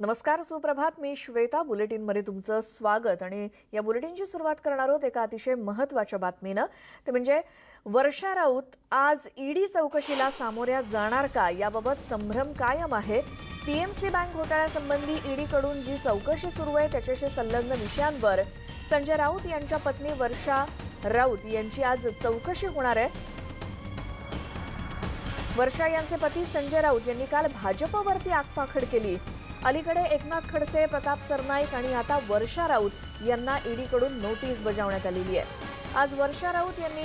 नमस्कार सुप्रभात. मी श्वेता. बुलेटिनमध्ये तुमचं स्वागत. आणि या बुलेटिनची सुरुवात करणार आहोत एका अतिशय महत्त्वाच्या बातमीनं. ते म्हणजे वर्षा राऊत आज ईडी चौकशीला सामोऱ्या जाणार का? याबाबत संभ्रम कायम आहे. पीएमसी बँक घोटाळ्यासंबंधी ईडीकडून जी चौकशी सुरू आहे त्याच्याशी संलग्न विषयांवर संजय राऊत यांच्या पत्नी वर्षा राऊत यांची आज चौकशी होणार आहे. वर्षा यांचे पती संजय राऊत यांनी काल भाजपवरती आगपाखड केली. अलीकडे एकनाथ खडसे प्रताप सरनाईक आणि आता वर्षा राऊत यांना ईडीकडून नोटीस बजावण्यात आलेली आहे. आज वर्षा राऊत यांनी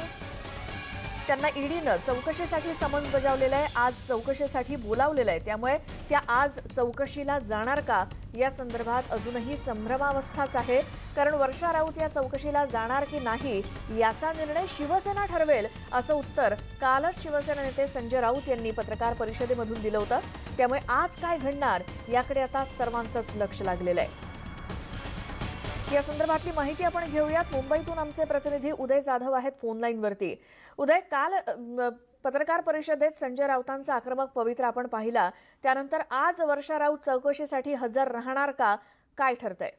त्यांना ईडीनं चौकशीसाठी समन्स बजावलेलं आहे. आज चौकशीसाठी बोलावलेलं आहे. त्यामुळे त्या आज चौकशीला जाणार का? या संदर्भात अजूनही संभ्रमावस्थाच आहे. कारण वर्षा राऊत या चौकशीला जाणार की नाही याचा निर्णय शिवसेना ठरवेल असं उत्तर कालच शिवसेना नेते संजय राऊत यांनी पत्रकार परिषदेमधून दिलं होतं. त्यामुळे आज काय घडणार? याकडे आता सर्वांचंच लक्ष लागलेलं आहे. या संदर्भातली माहिती आपण घेऊयात. मुंबईतून आमचे प्रतिनिधी उदय जाधव आहेत फोन लाईनवरती उदय काल पत्रकार परिषदेत संजय राऊतांचा आक्रमक पवित्र आपण पाहिला. त्यानंतर आज वर्षा राऊत चौकशीसाठी हजर राहणार का? काय ठरतंय?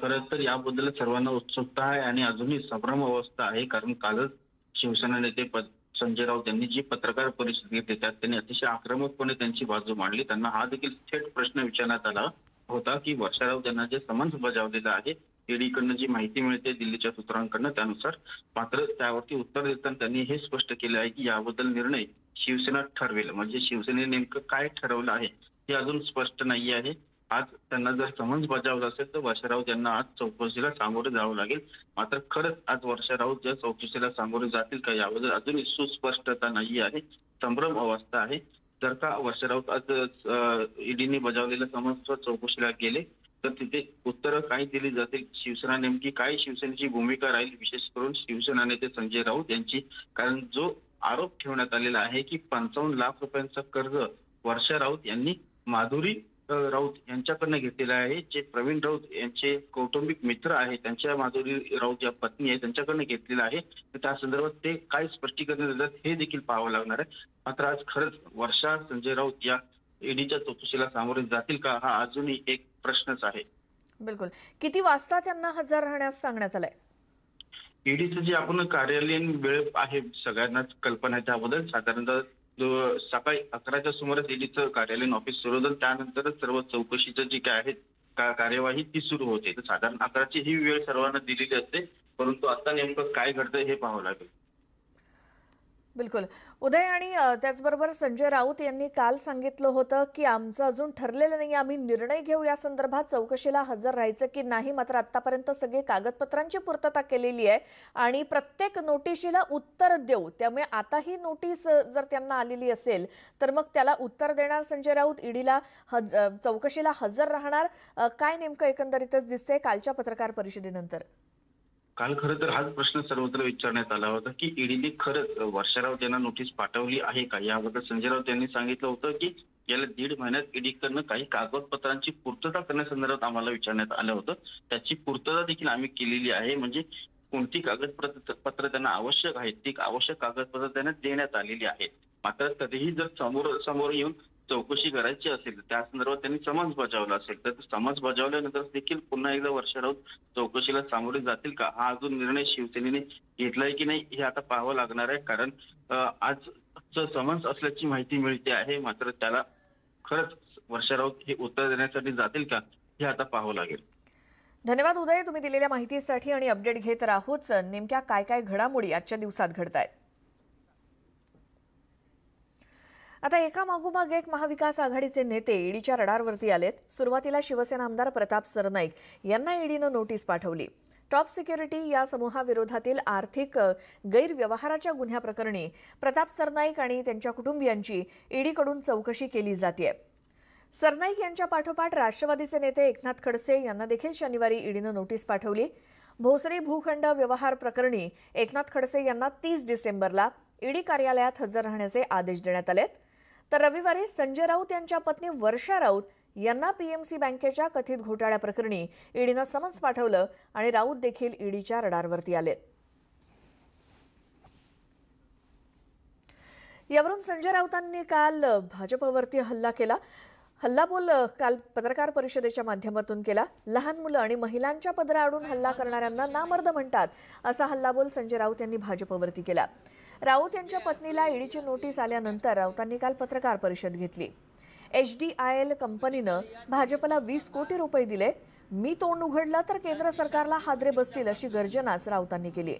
खरं तर याबद्दल सर्वांना उत्सुकता आहे आणि अजूनही संभ्रम अवस्था आहे. कारण कालच शिवसेना नेते संजय राऊत यांनी जी पत्रकार परिषद घेतली त्यात त्यांनी अतिशय आक्रमकपणे त्यांची बाजू मांडली. त्यांना हा देखील थेट प्रश्न विचारण्यात आला. होता की वर्षाराव राऊत यांना जे समन्स बजावलेलं आहे ईडीकडनं जी माहिती मिळते दिल्लीच्या सूत्रांकडनं त्यानुसार मात्र त्यावरती उत्तर देताना त्यांनी हे स्पष्ट केलं आहे की याबद्दल निर्णय शिवसेना ठरवेल. म्हणजे शिवसेनेने नेमकं काय ठरवलं आहे हे अजून स्पष्ट नाही आहे. आज त्यांना जर समन्स बजावलं असेल तर वर्षाराव राऊत यांना आज चौकशीला सामोरे जावं लागेल. मात्र खरंच आज वर्षाराव ज्या चौकशीला सामोरे जातील का याबद्दल अजून सुस्पष्टता नाही आहे. संभ्रम अवस्था आहे. जर का वर्षा राऊत आज ईडीने बजावलेल्या समस्त चौकशीला गेले? तर तिथे उत्तरं काय दिली जातील? शिवसेना नेमकी काय शिवसेनेची भूमिका राहील? विशेष करून शिवसेना नेते संजय राऊत यांची. कारण जो आरोप ठेवण्यात आलेला आहे की पंचावन्न लाख रुपयांचा कर्ज वर्षा राऊत यांनी माधुरी राऊत यांच्याकडनं घेतलेला आहे. जे प्रवीण राऊत यांचे कौटुंबिक मित्र आहेत त्यांच्या माधुरी राऊत या पत्नी आहे त्यांच्याकडनं घेतलेला आहे. त्या संदर्भात ते काय स्पष्टीकरण देतात हे देखील पाहावं लागणार आहे. मात्र आज खरंच वर्षा संजय राऊत या ईडीच्या चौकशीला सामोरे जातील का हा अजूनही एक प्रश्नच आहे. बिलकुल. किती वाजता त्यांना हजर राहण्यास सांगण्यात आलंय? ईडीचं जे आपण कार्यालयीन वेळ आहे सगळ्यांनाच कल्पना आहे त्याबद्दल. साधारणतः सकाळी अकराच्या सुमारास ईडीचं कार्यालयीन ऑफिस सुरू होतं. त्यानंतरच सर्व चौकशीचं जी काय आहे का- कार्यवाही ती सुरू होते. तर साधारण अकराची ही वेळ सर्वांना दिलेली असते परंतु आता नेमकं काय घडतंय हे पाहावं लागेल. बिलकुल. उदय आणि त्याचबरोबर संजय राऊत यांनी काल सांगितलं होतं की आमचं अजून ठरलेलं नाही आम्ही निर्णय घेऊ या संदर्भात चौकशीला हजर राहायचं की नाही मात्र आतापर्यंत सगळे कागदपत्रांची पूर्तता केलेली आहे आणि प्रत्येक नोटिशीला उत्तर देऊ. त्यामुळे आता ही नोटीस जर त्यांना आलेली असेल तर मग त्याला उत्तर देणार संजय राऊत ईडीला हज चौकशीला हजर राहणार. काय नेमकं एकंदरीतच दिसतंय कालच्या पत्रकार परिषदेनंतर? काल खरं तर हाच प्रश्न सर्वत्र विचारण्यात आला होता की ईडीने खरंच वर्षा राऊत यांना नोटीस पाठवली आहे का? याबद्दल संजय राऊत यांनी सांगितलं होतं की गेल्या दीड महिन्यात ईडीकडनं काही कागदपत्रांची पूर्तता करण्यासंदर्भात आम्हाला विचारण्यात आलं होतं. त्याची पूर्तता देखील आम्ही केलेली आहे. म्हणजे कोणती कागदपत्र पत्र त्यांना आवश्यक आहेत ती आवश्यक कागदपत्र त्यांना देण्यात आलेली आहेत. मात्र तरीही जर समोर समोर येऊन चौकशी करायची असेल तर त्या संदर्भात त्यांनी समन्स बजावला असेल तर समन्स बजावल्यानंतर देखील पुन्हा एकदा वर्ष राऊत चौकशीला सामोरे जातील का? हा अजून निर्णय शिवसेनेने घेतलाय की नाही हे आता पाहावं लागणार आहे. कारण आज समन्स असल्याची माहिती मिळते आहे मात्र त्याला खरंच वर्षा राऊत हे उत्तर देण्यासाठी जातील का हे आता पाहावं लागेल. धन्यवाद उदय. तुम्ही दिलेल्या माहितीसाठी आणि अपडेट घेत राहूच. नेमक्या काय काय घडामोडी आजच्या दिवसात घडत आहेत आता एका मागोमाग एक महाविकास आघाडीचे नेते ईडीच्या रडारवरती आलेत. सुरुवातीला शिवसेना आमदार प्रताप सरनाईक यांना ईडीनं नोटीस पाठवली. टॉप सिक्युरिटी या समूहाविरोधातील आर्थिक गैरव्यवहाराच्या गुन्ह्याप्रकरणी प्रताप सरनाईक आणि त्यांच्या कुटुंबियांची ईडीकडून चौकशी केली जाते सरनाईक यांच्या पाठोपाठ राष्ट्रवादीचे नेते एकनाथ खडसे यांना देखील शनिवारी ईडीनं नोटीस पाठवली. भोसरी भूखंड व्यवहार प्रकरणी एकनाथ खडसे यांना तीस डिसेंबरला ईडी कार्यालयात हजर राहण्याचे आदेश देण्यात आलेत. तर रविवारी संजय राऊत यांच्या पत्नी वर्षा राऊत यांना पीएमसी बँकेच्या कथित घोटाळ्याप्रकरणी ईडीनं समन्स पाठवलं आणि राऊत देखील ईडीच्या रडारवरती आलेत. यावरून संजय राऊतांनी काल भाजपवरती हल्ला केला. हल्लाबोल बोल काल पत्रकार परिषदेच्या माध्यमातून केला. लहान मुलं आणि महिलांच्या पदराआडून हल्ला करणाऱ्यांना नामर्द म्हणतात असा हल्लाबोल संजय राऊत यांनी भाजपवरती केला. राऊत यांच्या पत्नीला ईडीची नोटीस आल्यानंतर राऊतांनी काल पत्रकार परिषद घेतली. एच डी आय एल कंपनीनं भाजपला वीस कोटी रुपये दिले. मी तोंड उघडलं तर केंद्र सरकारला हादरे बसतील अशी गर्जनाच राऊतांनी केली.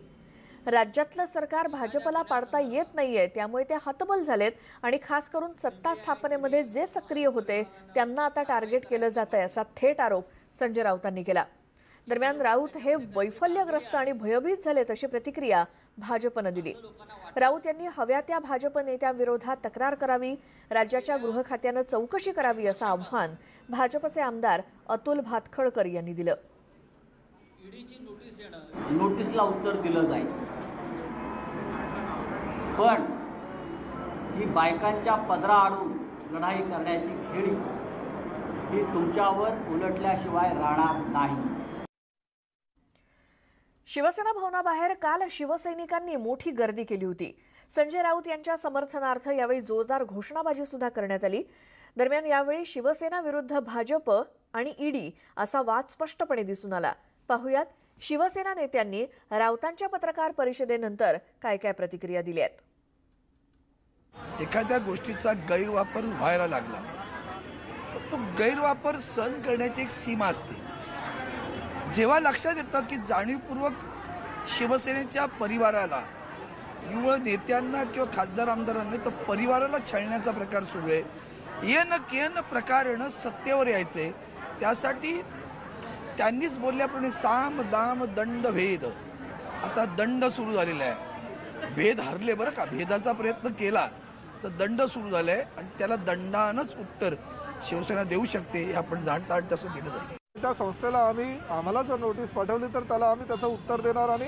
राज्यातलं सरकार भाजपला पाडता येत नाहीये त्यामुळे ते हतबल झालेत आणि खास करून सत्ता स्थापनेमध्ये जे सक्रिय होते त्यांना आता टार्गेट केलं जात आहे असा थेट आरोप संजय राऊतांनी केला. दरम्यान राऊत हे वैफल्यग्रस्त आणि भयभीत झालेत अशी प्रतिक्रिया भाजपनं दिली. राऊत यांनी हव्या त्या भाजप नेत्यांविरोधात तक्रार करावी राज्याच्या गृह खात्यानं चौकशी करावी असं आव्हान भाजपचे आमदार अतुल भातखळकर यांनी दिलं. नोटीसला उत्तर दिलं जाईल. पण ही बायकांच्या पदराआडून लढाई करण्याची खेळी ही तुमच्यावर उलटल्याशिवाय राहणार नाही. शिवसेना भवनाबाहेर काल शिवसैनिकांनी मोठी गर्दी केली होती. संजय राऊत यांच्या समर्थनार्थ यावेळी जोरदार घोषणाबाजी सुद्धा करण्यात आली. दरम्यान यावेळी शिवसेना विरुद्ध भाजप आणि ईडी असा वाद स्पष्टपणे दिसून आला. पाहुयात शिवसेना नेत्यांनी राऊतांच्या पत्रकार परिषदेनंतर काय काय प्रतिक्रिया दिल्या आहेत. एखाद्या गोष्टीचा गैरवापर व्हायला लागला. तो गैरवापर सहन करण्याची एक सीमा असते. जेव्हा लक्षात येतं की जाणीवपूर्वक शिवसेनेच्या परिवाराला निव्वळ नेत्यांना किंवा खासदार आमदारांनी तर परिवाराला छळण्याचा प्रकार सुरू आहे. येन केन प्रकारेनं सत्तेवर यायचे. त्यासाठी त्यांनीच बोलल्याप्रमाणे साम दाम दंड भेद. आता दंड सुरू झालेला आहे. भेद हरले बरं का? भेदाचा प्रयत्न केला तर दंड सुरू झाला आहे आणि त्याला दंडानंच उत्तर शिवसेना देऊ शकते हे आपण जाणता आणि तसं दिलं जाईल. त्या संस्थेला आम्ही आम्हाला जर नोटीस पाठवली तर त्याला आम्ही त्याचं उत्तर देणार आणि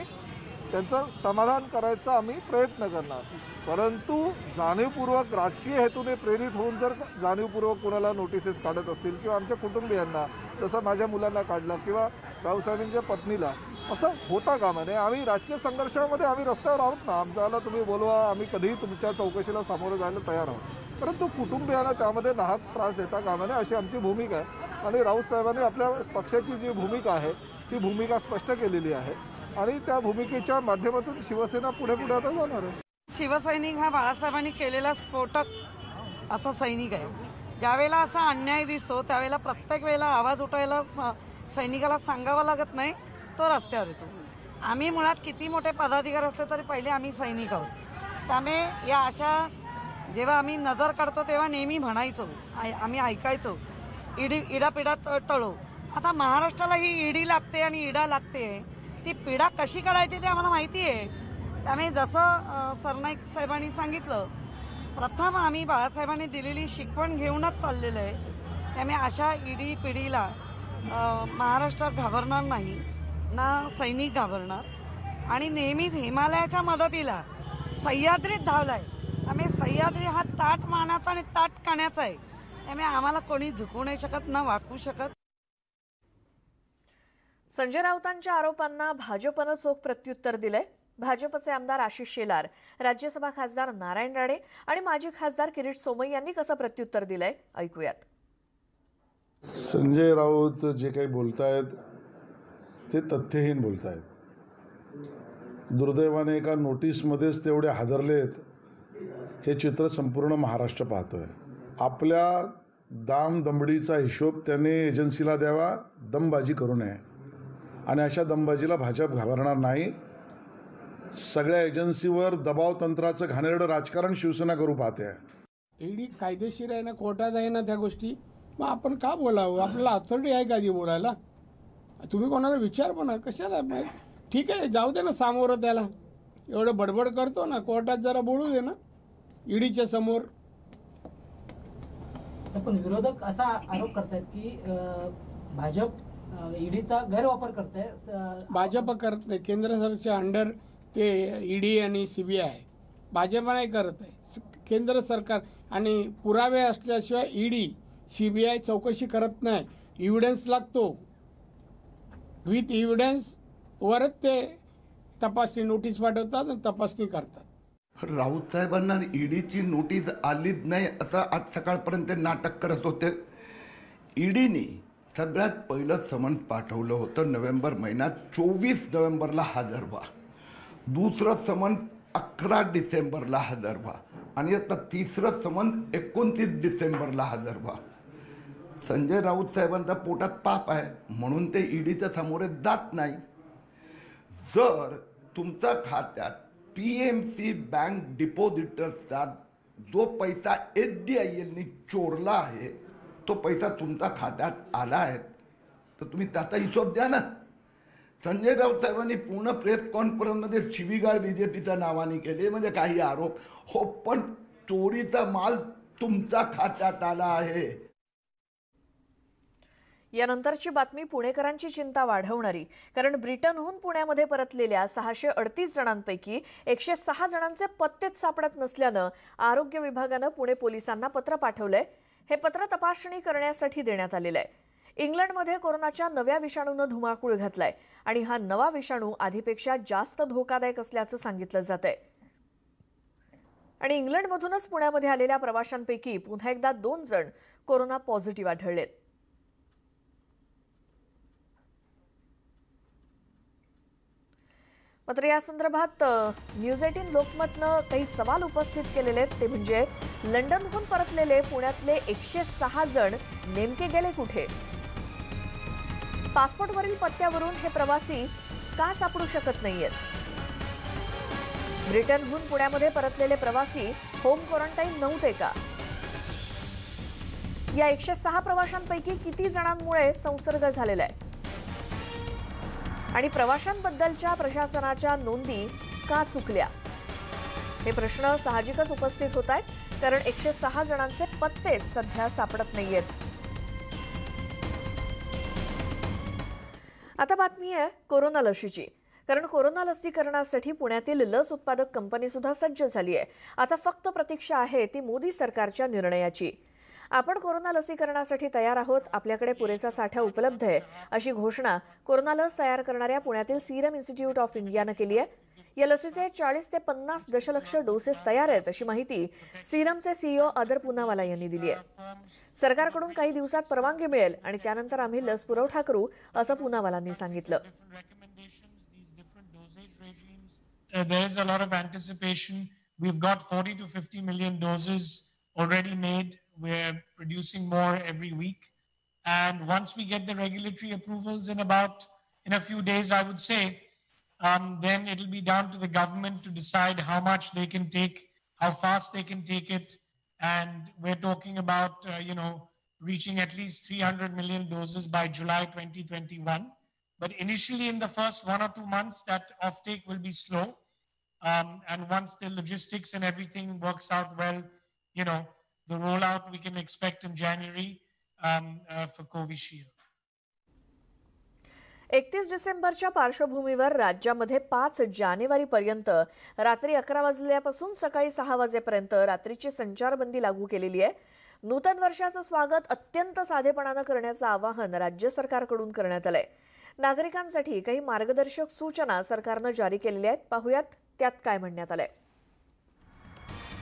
त्यांचं समाधान करायचा आम्ही प्रयत्न करणार. परंतु जाणीवपूर्वक राजकीय हेतूने प्रेरित होऊन जर जाणीवपूर्वक कोणाला नोटिसेस काढत असतील किंवा आमच्या कुटुंबियांना जसं माझ्या मुलांना काढलं किंवा रावसाहेबांच्या पत्नीला असं होता कामा नये. आम्ही राजकीय संघर्षामध्ये आम्ही रस्त्यावर आहोत ना. आमच्याला तुम्ही बोलवा. आम्ही कधीही तुमच्या चौकशीला सामोरं जायला तयार आहोत. परंतु कुटुंबियांना त्यामध्ये नाहक त्रास देता कामा नये अशी आमची भूमिका आहे. आणि राऊत साहेबांनी आपल्या पक्षाची जी भूमिका आहे ती भूमिका स्पष्ट केलेली आहे. आणि त्या भूमिकेच्या माध्यमातून शिवसेना पुढे पुढे आता जाणार आहे. शिवसैनिक हा बाळासाहेबांनी केलेला स्फोटक असा सैनिक आहे. ज्यावेळेला असा अन्याय दिसतो त्यावेळेला प्रत्येक वेळेला आवाज उठायला स- सैनिकाला सांगावा लागत नाही तो रस्त्यावर येतो. आम्ही मुळात किती मोठे पदाधिकारी असले तरी पहिले आम्ही सैनिक आहोत. त्यामुळे या अशा जेव्हा आम्ही नजर काढतो तेव्हा नेहमी म्हणायचो आम्ही ऐकायचो इडी इडापिडात टळो. आता महाराष्ट्राला ही ईडी लागते आणि इडा लागते. ती पिढा कशी काढायची ते आम्हाला माहिती आहे त्यामुळे जसं सरनाईक साहेबांनी सांगितलं प्रथम आम्ही बाळासाहेबांनी दिलेली शिकवण घेऊनच चाललेलं आहे. त्यामुळे अशा इडी पिढीला महाराष्ट्रात घाबरणार नाही ना सैनिक घाबरणार. आणि नेहमीच हिमालयाच्या मदतीला सह्याद्रीत धावलाय. त्यामुळे सह्याद्री हा ताट मानाचा आणि ताट काण्याचा आहे. त्यामुळे आम्हाला कोणी झुकवू नाही शकत ना वाकवू शकत. संजय राऊतांच्या आरोपांना भाजपनं चोख प्रत्युत्तर दिलंय. भाजपचे आमदार आशिष शेलार राज्यसभा खासदार नारायण राणे आणि माजी खासदार किरीट सोमय्या यांनी कसं प्रत्युत्तर दिलंय ऐकूयात. संजय राऊत जे काही बोलतायत ते तथ्यहीन बोलतायत. दुर्दैवाने एका नोटीसमध्येच तेवढे हादरलेत हे चित्र संपूर्ण महाराष्ट्र पाहतोय. आपल्या दाम दमडीचा हिशोब त्याने एजन्सीला द्यावा दमबाजी करू नये. आणि अशा दमबाजीला भाजप घाबरणार नाही. सगळ्या एजन्सीवर दबाव तंत्राचं घाणेरडं राजकारण शिवसेना करू पाहते. ईडी कायदेशीर आहे ना कोर्टात आहे ना त्या गोष्टी मग आपण का बोलावं? आपल्याला अथॉरिटी आहे का ती बोलायला? तुम्ही कोणाला विचार पण कशाला? ठीक आहे जाऊ दे ना सामोरं त्याला. एवढं बडबड करतो ना कोर्टात जरा बोलू दे ना ईडीच्या समोर. पण विरोधक असा आरोप करतायत की भाजप ईडीचा गैरवापर करत भाजप करत नाही केंद्र सरकारच्या अंडर ते ईडी आणि सी बी आय भाजप नाही करत आहे. केंद्र सरकार आणि पुरावे असल्याशिवाय ईडी सी बी आय चौकशी करत नाही. इव्हिडन्स लागतो. विथ इव्हिडन्स वरच ते तपासणी नोटीस पाठवतात आणि तपासणी करतात. राऊत साहेबांना ईडीची नोटीस आलीच नाही असं आज सकाळपर्यंत नाटक करत होते. ईडीने सगळ्यात पहिलं समन्स पाठवलं होतं नोव्हेंबर महिन्यात चोवीस नोव्हेंबरला हजर व्हा. दुसरं समन्स अकरा डिसेंबरला हजर व्हा. आणि आता तिसरं समन्स एकोणतीस डिसेंबरला हजर व्हा. संजय राऊत साहेबांचा पोटात पाप आहे म्हणून ते ईडीच्या समोर जात नाही. जर तुमच्या खात्यात पी एम सी बँक डिपॉझिटर्सचा जो पैसा एच डी आय एलनी चोरला आहे तो पैसा तुमचा खात्यात आला आहे. तर तुम्ही त्याचा हिशोब द्या ना. संजय राऊत साहेबांनी पूर्ण प्रेस कॉन्फरन्समध्ये शिवीगाळ बी जे पीच्या नावाने केले म्हणजे काही आरोप. हो पण चोरीचा माल तुमचा खात्यात आला आहे. यानंतरची बातमी पुणेकरांची चिंता वाढवणारी. कारण ब्रिटनहून पुण्यामध्ये परतलेल्या सहाशे अडतीस जणांपैकी एकशे सहा जणांचे पत्तेच सापडत नसल्यानं आरोग्य विभागानं पुणे पोलिसांना पत्र पाठवलंय. हे पत्र तपासणी करण्यासाठी देण्यात आलेलं आहे इंग्लंडमध्ये कोरोनाच्या नव्या विषाणूनं धुमाकूळ घातलाय आणि हा नवा विषाणू आधीपेक्षा जास्त धोकादायक असल्याचं सांगितलं जात आहे आणि इंग्लंडमधूनच पुण्यामध्ये आलेल्या प्रवाशांपैकी पुन्हा एकदा दोन जण कोरोना पॉझिटिव्ह आढळलेत. मात्र या संदर्भात न्यूज एटीन लोकमतनं काही सवाल उपस्थित केलेले आहेत. ते म्हणजे लंडनहून परतलेले पुण्यातले एकशे सहा जण नेमके गेले कुठे? पासपोर्टवरील पत्त्यावरून हे प्रवासी का सापडू शकत नाहीयेत? ब्रिटनहून पुण्यामध्ये परतलेले प्रवासी होम क्वारंटाईन नव्हते का? या एकशे सहा प्रवाशांपैकी किती जणांमुळे संसर्ग झालेला आहे? आणि प्रवाशांबद्दलच्या प्रशासनाच्या नोंदी का चुकल्या? हे प्रश्न साहजिकच उपस्थित होत आहेत कारण एकशे सहा जणांचे पत्तेच सध्या सापडत नाहीयेत. आता बातमी आहे कोरोना लशीची कारण कोरोना लसीकरणासाठी पुण्यातील लस उत्पादक कंपनी सुद्धा सज्ज झाली आहे. आता फक्त प्रतीक्षा आहे ती मोदी सरकारच्या निर्णयाची. आपण कोरोना लसीकरणासाठी तयार आहोत. आपल्याकडे पुरेसा साठा उपलब्ध आहे. अशी घोषणा कोरोना लस तयार करणाऱ्या पुण्यातील सीरम इन्स्टिट्यूट ऑफ इंडियानं केली आहे. या लसीचे चाळीस ते पन्नास दशलक्ष डोसेस तयार आहेत अशी माहिती सीरमचे सीईओ आदर पुनावाला यांनी दिली आहे. सरकारकडून काही दिवसात परवानगी मिळेल आणि त्यानंतर आम्ही लस पुरवठा करू असं पुनावालांनी सांगितलं. Uh, there is a lot of anticipation. We've got 40 to 50 million doses already made. We're producing more every week. And once we get the regulatory approvals in about, in a few days, I would say, um, then it'll be down to the government to decide how much they can take, how fast they can take it. And we're talking about, uh, you know, reaching at least 300 million doses by July 2021. But initially, in the first one or two months, that offtake will be slow. Um, and once the logistics and everything works out well, you know, the rollout we can expect in January um, uh, for Covishield. एकतीस डिसेंबरच्या पार्श्वभूमीवर राज्यामध्ये पाच जानेवारीपर्यंत रात्री अकरा वाजल्यापासून सकाळी सहा वाजेपर्यंत रात्रीची संचारबंदी लागू केलेली आहे. नूतन वर्षाचं स्वागत अत्यंत साधेपणानं करण्याचं आवाहन राज्य सरकारकडून करण्यात आलंय. नागरिकांसाठी काही मार्गदर्शक सूचना सरकारनं जारी केलेल्या आहेत. पाहुयात त्यात काय म्हणण्यात आलंय.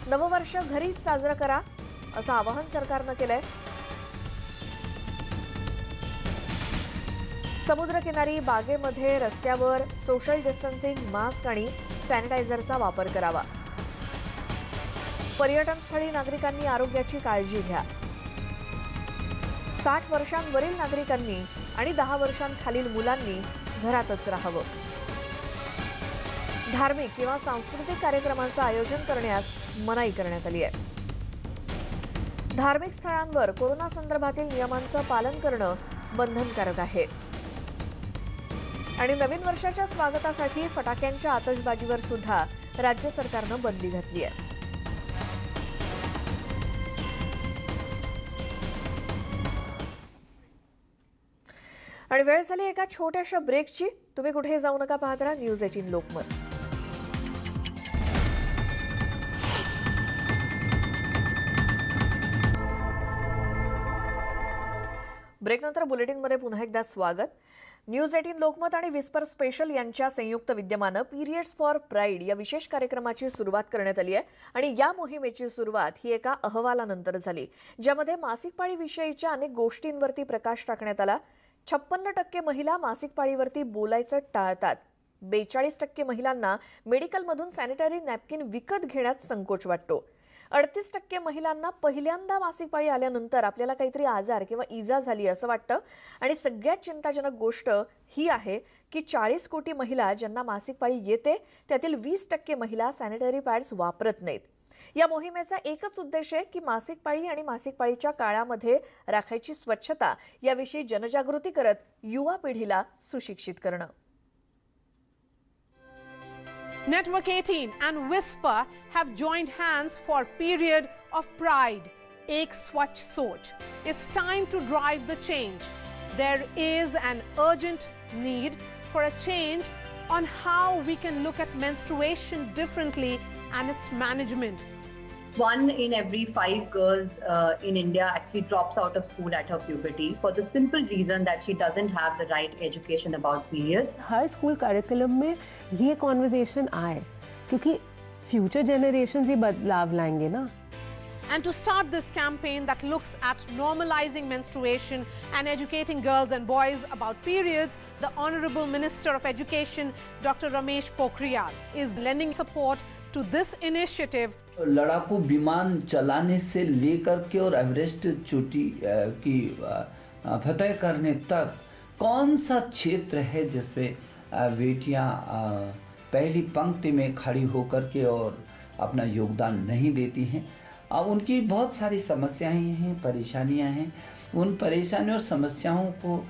नववर्ष घरीच साजरं करा. असं आवाहन सरकारनं केलंय. समुद्रकिनारी बागेमध्ये रस्त्यावर सोशल डिस्टन्सिंग मास्क आणि सॅनिटायझरचा वापर करावा. पर्यटन स्थळी नागरिकांनी आरोग्याची काळजी घ्या. साठ वर्षांवरील नागरिकांनी आणि दहा वर्षांखालील मुलांनी घरातच राहावं. धार्मिक किंवा सांस्कृतिक कार्यक्रमांचं आयोजन करण्यास मनाई करण्यात आली आहे. धार्मिक स्थळांवर कोरोना संदर्भातील नियमांचं पालन करणं बंधनकारक आहे. आणि नवीन वर्षाच्या स्वागतासाठी फटाक्यांच्या आतषबाजीवर सुद्धा राज्य सरकारनं बंदी घातली आहे. आणि वेळ झाली एका छोट्याशा ब्रेकची तुम्ही कुठेही जाऊ नका पाहत राहा. News eighteen Lokmat. ब्रेकनंतर बुलेटिनमध्ये पुन्हा एकदा स्वागत. न्यूज एटीन लोकमत आणि विस्पर स्पेशल यांच्या संयुक्त विद्यमानं पीरियड्स फॉर प्राईड या विशेष कार्यक्रमाची सुरुवात करण्यात आली आहे आणि या मोहिमेची सुरुवात ही एका अहवालानंतर झाली ज्यामध्ये मासिक पाळीविषयीच्या अनेक गोष्टींवरती प्रकाश टाकण्यात आला. छप्पन्न टक्के महिला मासिक पाळीवरती बोलायचं टाळतात. बेचाळीस टक्के महिलांना मेडिकलमधून सॅनिटरी नॅपकिन विकत घेण्यात संकोच वाटतो. अडतीस टक्के महिलांना पहिल्यांदा मासिक पाळी आल्यानंतर आपल्याला काहीतरी आजार किंवा इजा झाली असं वाटतं. आणि सगळ्यात चिंताजनक गोष्ट ही आहे की चाळीस कोटी महिला ज्यांना मासिक पाळी येते त्यातील वीस टक्के महिला सॅनिटरी पॅड्स वापरत नाहीत. या मोहिमेचा एकच उद्देश आहे की मासिक पाळी आणि मासिक पाळीच्या काळामध्ये राखायची स्वच्छता याविषयी जनजागृती करत युवा पिढीला सुशिक्षित करणं. Network 18 and Whisper have joined hands for Period of Pride, Ek Swach Soch. It's time to drive the change. There is an urgent need for a change on how we can look at menstruation differently and its management. One in every five girls uh, in India actually drops out of school at her puberty for the simple reason that she doesn't have the right education about periods. Her school curriculum mein ये conversation आए क्योंकि future generation भी बदलाव लाएँगे ना And to start this campaign that looks at normalizing menstruation and educating girls and boys about periods, the Honorable Minister of Education, Dr. Ramesh Pokhriyal, is lending support to this initiative लड़ाकू विमान चलाने से लेकर के और Everest चोटी अ, की अ, फतह करने तक कौन सा क्षेत्र है जिसपे अ, बेटियाँ पहली पंक्ति में खड़ी होकर के और अपना योगदान नहीं देती हैं। अब उनकी बहुत सारी समस्याएँ हैं, परेशानियाँ हैं। उन परेशानियों और समस्याओं को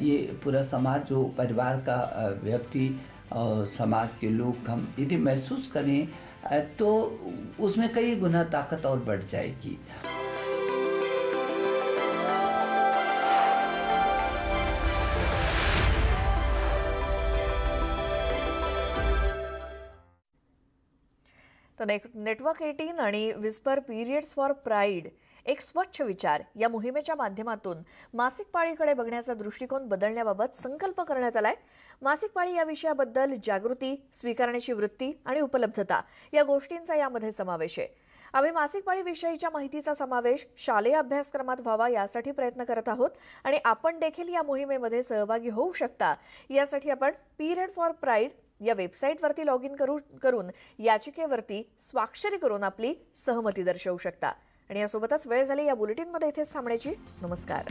ये पूरा समाज, जो परिवार का व्यक्ति और समाज के लोग हम यदि महसूस करें तो उसमें कई गुना ताकत और बढ़ जाएगी। तर नेट नेटवर्क एटीन आणि विस्पर पीरियड्स फॉर प्राईड एक स्वच्छ विचार या मोहिमेच्या माध्यमातून मासिक पाळीकडे बघण्याचा दृष्टिकोन बदलण्याबाबत संकल्प करण्यात आलाय. मासिक पाळी या विषयाबद्दल जागृती स्वीकारण्याची वृत्ती आणि उपलब्धता या गोष्टींचा यामध्ये समावेश आहे. आम्ही मासिक पाळीविषयीच्या माहितीचा समावेश शालेय अभ्यासक्रमात व्हावा यासाठी प्रयत्न करत आहोत आणि आपण देखील या मोहिमेमध्ये सहभागी होऊ शकता. यासाठी आपण पिरियड फॉर प्राईड या वेबसाईटवरती लॉग इन करू करून याचिकेवरती स्वाक्षरी करून आपली सहमती दर्शवू शकता. आणि यासोबतच वेळ झाली या बुलेटिनमध्ये इथेच थांबण्याची. नमस्कार.